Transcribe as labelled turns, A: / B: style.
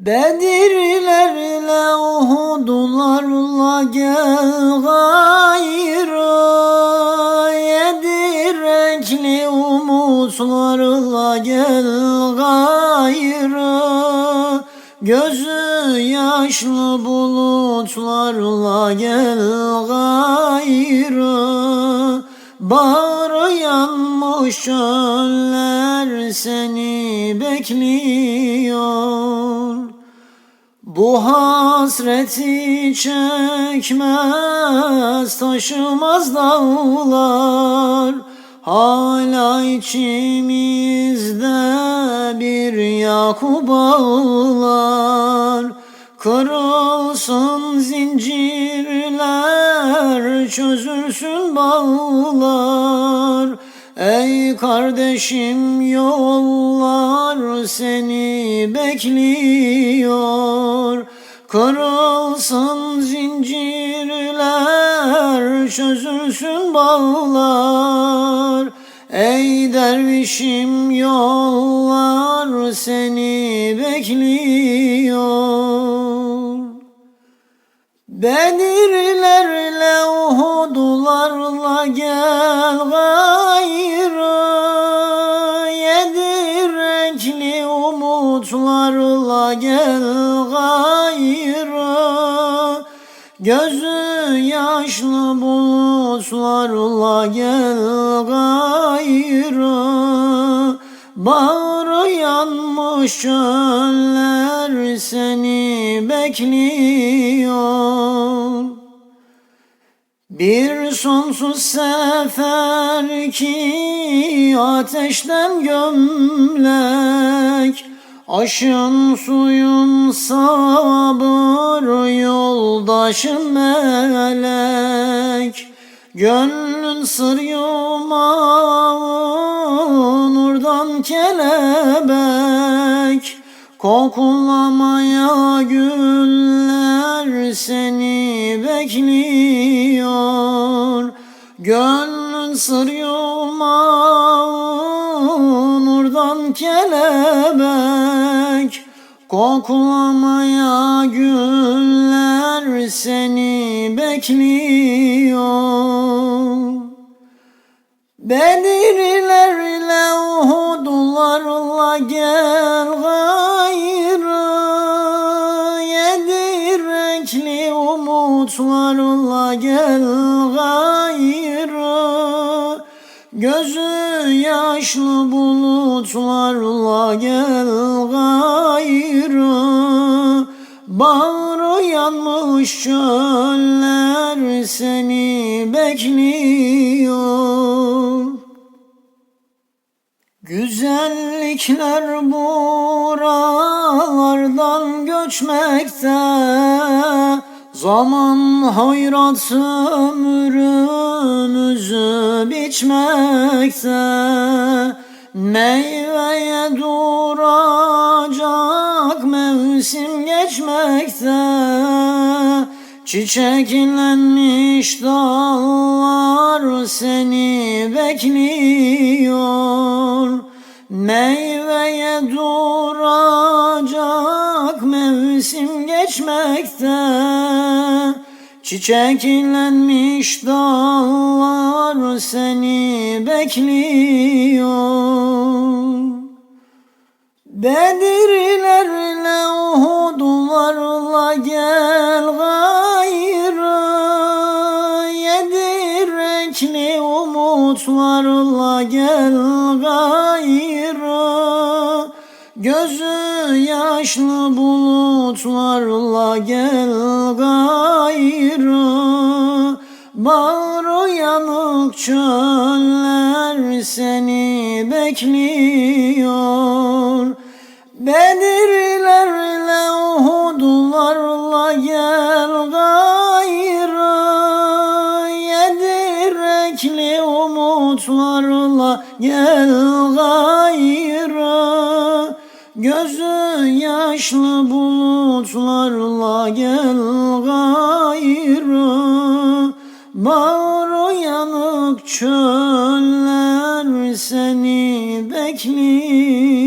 A: Bedirlerle Uhudlarla gayrı. Yedi renkli umutlarla gel gayrı. Gözü yaşlı bulutlarla gel gayrı Bağrı yanmış çöller seni bekliyor. Bu hasreti çekmez taşımaz dağlar. Hala içimizde bir Yakup ağlar Kırılsın zincirler, çözülsün bağlar Ey kardeşim yollar seni bekliyor. Kırılsın zincirler, çözülsün bağlar Ey dervişim yollar seni bekliyor. Bedirlerle Uhudlarla gel Gözü yaşlı bulutlarla gel gayrı Bağrı yanmış çöller seni bekliyor. Bir sonsuz sefer ki ateşten gömlek Aşın suyun sabır yoldaşın melek Gönlün sır yumağı nurdan kelebek. Koklamaya güller seni bekliyor. Gönlün sır yumağı nurdan kelebek Koklamaya güller seni bekliyor. Bedirlerle Uhudlarla gel gayrı Yedi renkli umutlarla gel gayrı Gözü yaşlı bulutlarla gel Bağrı yanmış çöller seni bekliyor. Güzellikler buralardan göçmekte. Zaman hayrat ömrümüzü biçmekte. Meyveye duracak mevsim geçmekte Çiçeklenmiş dallar seni bekliyor. Meyveye duracak mevsim geçmekte Çiçeklenmiş dallar seni bekliyor Bedirlerle Uhudlarla gel gayrı Yedi renkli umutlarla gel gayrı. Gözü yaşlı bulutlarla gel gayrı. Bağrı yanık çöller seni bekliyor Bedirlerle Uhudlarla gel gayrı Yedi renkli umutlarla gel gayrı Gözü yaşlı bulutlarla gel gayrı Bağrı yanık çöller seni bekliyor